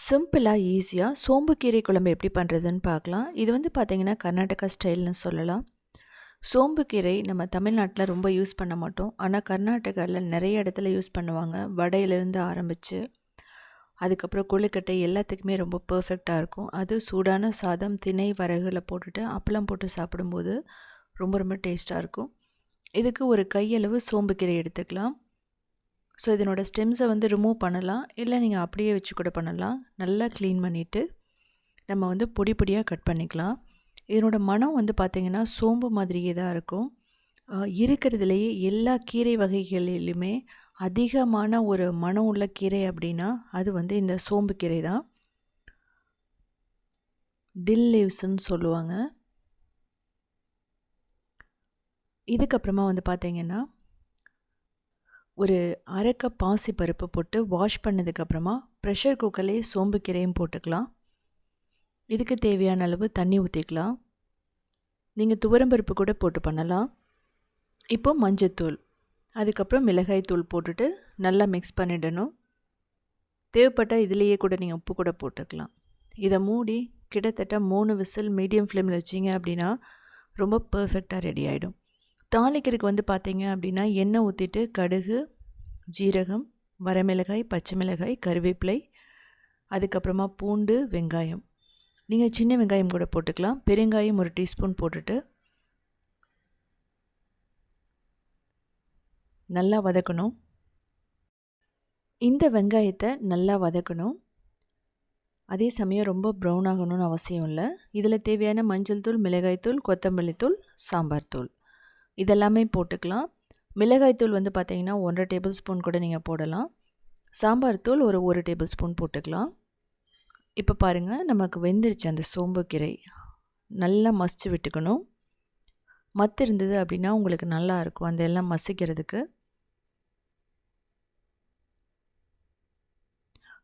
சிம்பிளாக ஈஸியாக சோம்பு கீரை குழம்பு எப்படி பண்ணுறதுன்னு பார்க்கலாம். இது வந்து பார்த்திங்கன்னா கர்நாடகா ஸ்டைல்னு சொல்லலாம். சோம்பு கீரை நம்ம தமிழ்நாட்டில் ரொம்ப யூஸ் பண்ண மாட்டோம். ஆனால் கர்நாடகாவில் நிறைய இடத்துல யூஸ் பண்ணுவாங்க. வடையிலேருந்து ஆரம்பித்து அதுக்கப்புறம் கொழுக்கட்டை எல்லாத்துக்குமே ரொம்ப பர்ஃபெக்டாக இருக்கும். அது சூடான சாதம் திணை வரகுல போட்டுட்டு அப்பளம் போட்டு சாப்பிடும்போது ரொம்ப ரொம்ப டேஸ்ட்டாக இருக்கும். இதுக்கு ஒரு கையளவு சோம்பு கீரை எடுத்துக்கலாம். ஸோ இதனோட ஸ்டெம்ஸை வந்து ரிமூவ் பண்ணலாம். இல்லை நீங்கள் அப்படியே வச்சு கூட பண்ணலாம். நல்லா க்ளீன் பண்ணிவிட்டு நம்ம வந்து பொடி பொடியாக கட் பண்ணிக்கலாம். இதனோட மனம் வந்து பார்த்திங்கன்னா சோம்பு மாதிரியே தான் இருக்கும். இருக்கிறதுலையே எல்லா கீரை வகைகளிலுமே அதிகமான ஒரு மனம் உள்ள கீரை அப்படின்னா அது வந்து இந்த சோம்பு கீரை தான். டில் லீவ்ஸ்ன்னு சொல்லுவாங்க. இதுக்கப்புறமா வந்து பார்த்திங்கன்னா ஒரு அரை கப் பாசி பருப்பு போட்டு வாஷ் பண்ணதுக்கப்புறமா ப்ரெஷர் குக்கர்லேயே சோம்பு கீரையும் போட்டுக்கலாம். இதுக்கு தேவையான அளவு தண்ணி ஊற்றிக்கலாம் நீங்கள் துவரம்பருப்பு கூட போட்டு பண்ணலாம். இப்போது மஞ்சத்தூள். அதுக்கப்புறம் மிளகாய் தூள் போட்டுட்டு நல்லா மிக்ஸ் பண்ணிடணும். தேவைப்பட்டால் இதுலேயே கூட நீங்கள் உப்பு கூட போட்டுக்கலாம். இதை மூடி கிட்டத்தட்ட மூணு விசில் மீடியம் ஃப்ளேமில் வச்சிங்க அப்படின்னா ரொம்ப பர்ஃபெக்டாக ரெடி ஆகிடும் தாளிக்கிறதுக்கு வந்து பார்த்தீங்க அப்படின்னா எண்ணெய் ஊற்றிட்டு கடுகு ஜீரகம் வரமிளகாய் பச்சை மிளகாய் கருவேப்பிலை அதுக்கப்புறமா பூண்டு வெங்காயம். நீங்கள் சின்ன வெங்காயம் கூட போட்டுக்கலாம். பெருங்காயம் ஒரு டீஸ்பூன் போட்டுட்டு நல்லா வதக்கணும். இந்த வெங்காயத்தை நல்லா வதக்கணும். அதே சமயம் ரொம்ப ப்ரௌன் ஆகணும்னு அவசியம் இல்லை. இதில் தேவையான மஞ்சள் தூள் மிளகாய் தூள் கொத்தமல்லி தூள் சாம்பார் தூள். இதெல்லாமே போட்டுக்கலாம். மிளகாய்த்தூள் வந்து பார்த்திங்கன்னா ஒன்றரை டேபிள் ஸ்பூன் கூட நீங்கள் போடலாம். சாம்பார் தூள் ஒரு ஒரு டேபிள் ஸ்பூன் போட்டுக்கலாம். இப்போ பாருங்கள் நமக்கு வெந்துருச்சு அந்த சோம்பு கீரை. நல்லா மசிச்சு விட்டுக்கணும். மத்து இருந்தது அப்படின்னா உங்களுக்கு நல்லா இருக்கும். அந்த எல்லாம் மசிக்கிறதுக்கு.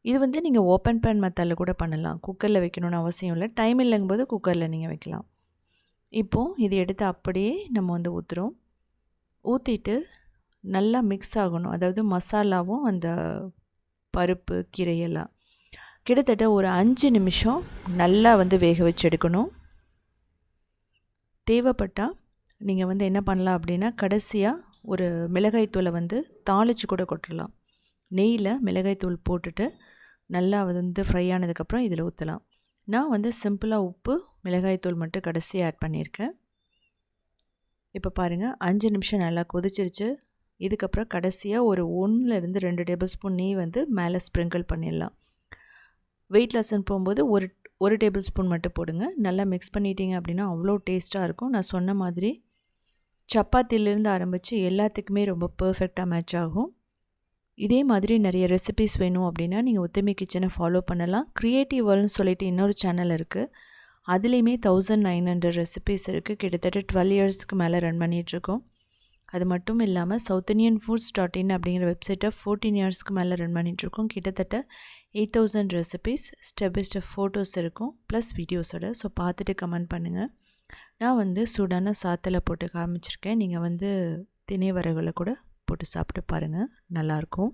இது வந்து நீங்கள் ஓப்பன் பேன் மத்தால் கூட பண்ணலாம். குக்கரில் வைக்கணும்னு அவசியம் இல்லை. டைம் இல்லைங்கும்போது குக்கரில் நீங்கள் வைக்கலாம். இப்போது இது எடுத்து அப்படியே நம்ம வந்து ஊற்றுறோம் ஊற்றிட்டு நல்லா மிக்ஸ் ஆகணும். அதாவது மசாலாவும் அந்த பருப்பு கீரையெல்லாம். கிட்டத்தட்ட ஒரு அஞ்சு நிமிஷம் நல்லா வந்து வேக வச்சு எடுக்கணும். தேவைப்பட்டால் நீங்கள் வந்து என்ன பண்ணலாம் அப்படின்னா கடைசியாக ஒரு மிளகாய்த்தூளை வந்து தாளித்து கூட கொட்டலாம். நெய்யில் மிளகாய்த்தூள் போட்டுட்டு நல்லா வந்து ஃப்ரை ஆனதுக்கப்புறம் இதில் ஊற்றலாம் நான் வந்து சிம்பிளாக உப்பு மிளகாய்த்தூள் மட்டும் கடைசியாக ஆட் பண்ணியிருக்கேன். இப்போ பாருங்கள் அஞ்சு நிமிஷம் நல்லா கொதிச்சிருச்சு. இதுக்கப்புறம் கடைசியாக ஒரு ஒன்றுலேருந்து ரெண்டு டேபிள் ஸ்பூன் நெய் வந்து மேலே ஸ்ப்ரிங்கிள் பண்ணிடலாம். வெயிட் லாஸ்ன்னு போகும்போது ஒரு ஒரு டேபிள் ஸ்பூன் மட்டும் போடுங்க. நல்லா மிக்ஸ் பண்ணிட்டீங்க அப்படின்னா அவ்வளோ டேஸ்ட்டாக இருக்கும். நான் சொன்ன மாதிரி சப்பாத்திலேருந்து ஆரம்பித்து எல்லாத்துக்குமே ரொம்ப பர்ஃபெக்டாக மேட்ச் ஆகும். இதே மாதிரி நிறைய ரெசிபிஸ் வேணும் அப்படின்னா நீங்கள் ஒத்துமை கிச்சனை ஃபாலோ பண்ணலாம். க்ரியேட்டிவ் வேர்ல்னு சொல்லிட்டு இன்னொரு சேனல் இருக்குது அதுலேயுமே தௌசண்ட் நைன் ஹண்ட்ரட் ரெசிபிஸ் இருக்குது கிட்டத்தட்ட டுவெல் இயர்ஸ்க்கு மேலே ரன் பண்ணிகிட்ருக்கோம் அது மட்டும் இல்லாமல் south Indian foods dot in அப்படிங்கிற வெப்சைட்டை ஃபோர்டீன் இயர்ஸ்க்கு மேலே ரன் பண்ணிகிட்ருக்கோம் கிட்டத்தட்ட eight thousand recipes step by step photos இருக்கும் ப்ளஸ் வீடியோஸோட ஸோ பார்த்துட்டு கமெண்ட் பண்ணுங்கள் நான் வந்து சூடான சாத்தில் போட்டு காமிச்சிருக்கேன். நீங்கள் வந்து தினை வரகுல கூட போட்டு சாப்பிட்டு பாருங்கள் நல்லாயிருக்கும்.